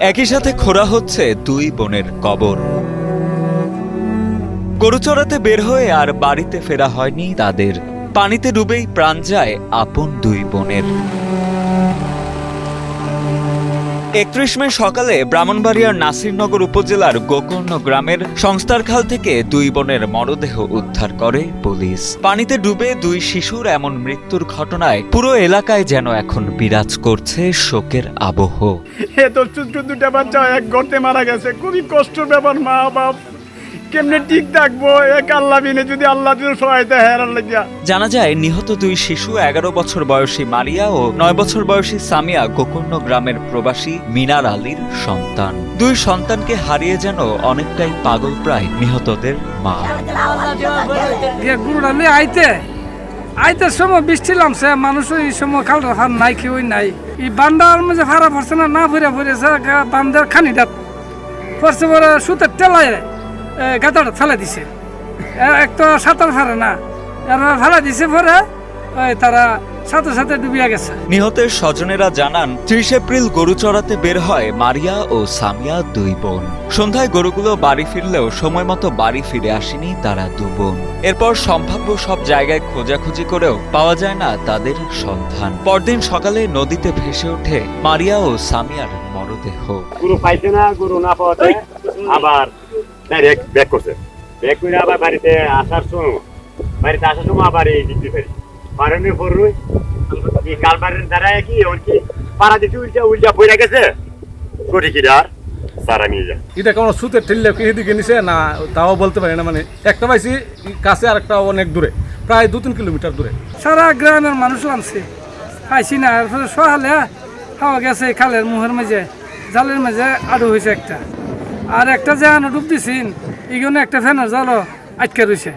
একই সাথে খোরা হচ্ছে দুই বোনের কবর। গরু চড়াতে বের হয়ে আর বাড়িতে ফেরা হয়নি তাদের। পানিতে ডুবেই প্রাণ যায় আপন দুই বোনের। একত্রিশ মে সকালে ব্রাহ্মণবাড়িয়ার নাসিরনগর উপজেলার গোকর্ণ গ্রামের সংস্থার খাল থেকে দুই বোনের মরদেহ উদ্ধার করে পুলিশ। পানিতে ডুবে দুই শিশুর এমন মৃত্যুর ঘটনায় পুরো এলাকায় যেন এখন বিরাজ করছে শোকের আবহ। এ তো দুটা বাচ্চা, এক গর্তে মারা গেছে। খুবই কষ্ট ব্যাপার মা বাপ কেমনে ঠিক থাকব? এক আল্লাহ বিনে যদি আল্লাহ যদি সহায়তা হেরার লাগিয়া জানা যায় নিহত দুই শিশু এগারো বছর বয়সী মারিয়া ও নয় বছর বয়সী সামিয়া গোকর্ণ গ্রামের প্রবাসী মিনার আলীর সন্তান। দুই সন্তানকে হারিয়ে যেন অনেকটাই পাগল প্রায় নিহতদের মা। দিয়ে আইতে। আইতে সময় বৃষ্টি নামছে মানুষ ওই সময় খালটা ফার নাই কেউই নাই। এই বান্দার মাঝে ফারা পড়ছে না না ফুরে ফুরেছে বান্দার খানিটা পড়ছে পরে সুতের টেলায় গাতাটা ফেলে দিছে। এক তো সাঁতার ফারে না এরা ফেলে দিছে পরে ওই তারা সাথে সাথে ডুবিয়া গেছে। নিহতের স্বজনেরা জানান ত্রিশ এপ্রিল গরু চড়াতে বের হয় মারিয়া ও সামিয়া দুই বোন। সন্ধ্যায় গরুগুলো বাড়ি ফিরলেও সময় মতো বাড়ি ফিরে আসেনি তারা দু বোন। এরপর সম্ভাব্য সব জায়গায় খোঁজাখুঁজি করেও পাওয়া যায় না তাদের সন্ধান। পরদিন সকালে নদীতে ভেসে ওঠে মারিয়া ও সামিয়ার মরদেহ। গরু পাইছে না গরু না পাওয়াতে আবার ডাইরেক্ট ব্যাক করছে। ব্যাক করে আবার বাড়িতে আসার সময় বাড়িতে আসার সময় আবার এই দিতে পারি পারনে পড়রই এই কালবারের দ্বারায় কি ওর কি পাড়া দিতে উল্টা উল্টা পড়ে গেছে? কোটি কি আর সারা নিয়ে যায় এটা কোনো সুতের ঠেললে কি এদিকে নিছে? না তাও বলতে পারি না মানে একটা পাইছি কাছে আর একটা অনেক দূরে প্রায় দু তিন কিলোমিটার দূরে। সারা গ্রামের মানুষ নামছে পাইছি না সহালে খাওয়া গেছে খালের মুহের মাঝে জালের মাঝে আড়ু হয়েছে একটা। আর একটা যে ডুব দিছিন এখানে একটা ফ্যানের জল আটকে রয়েছে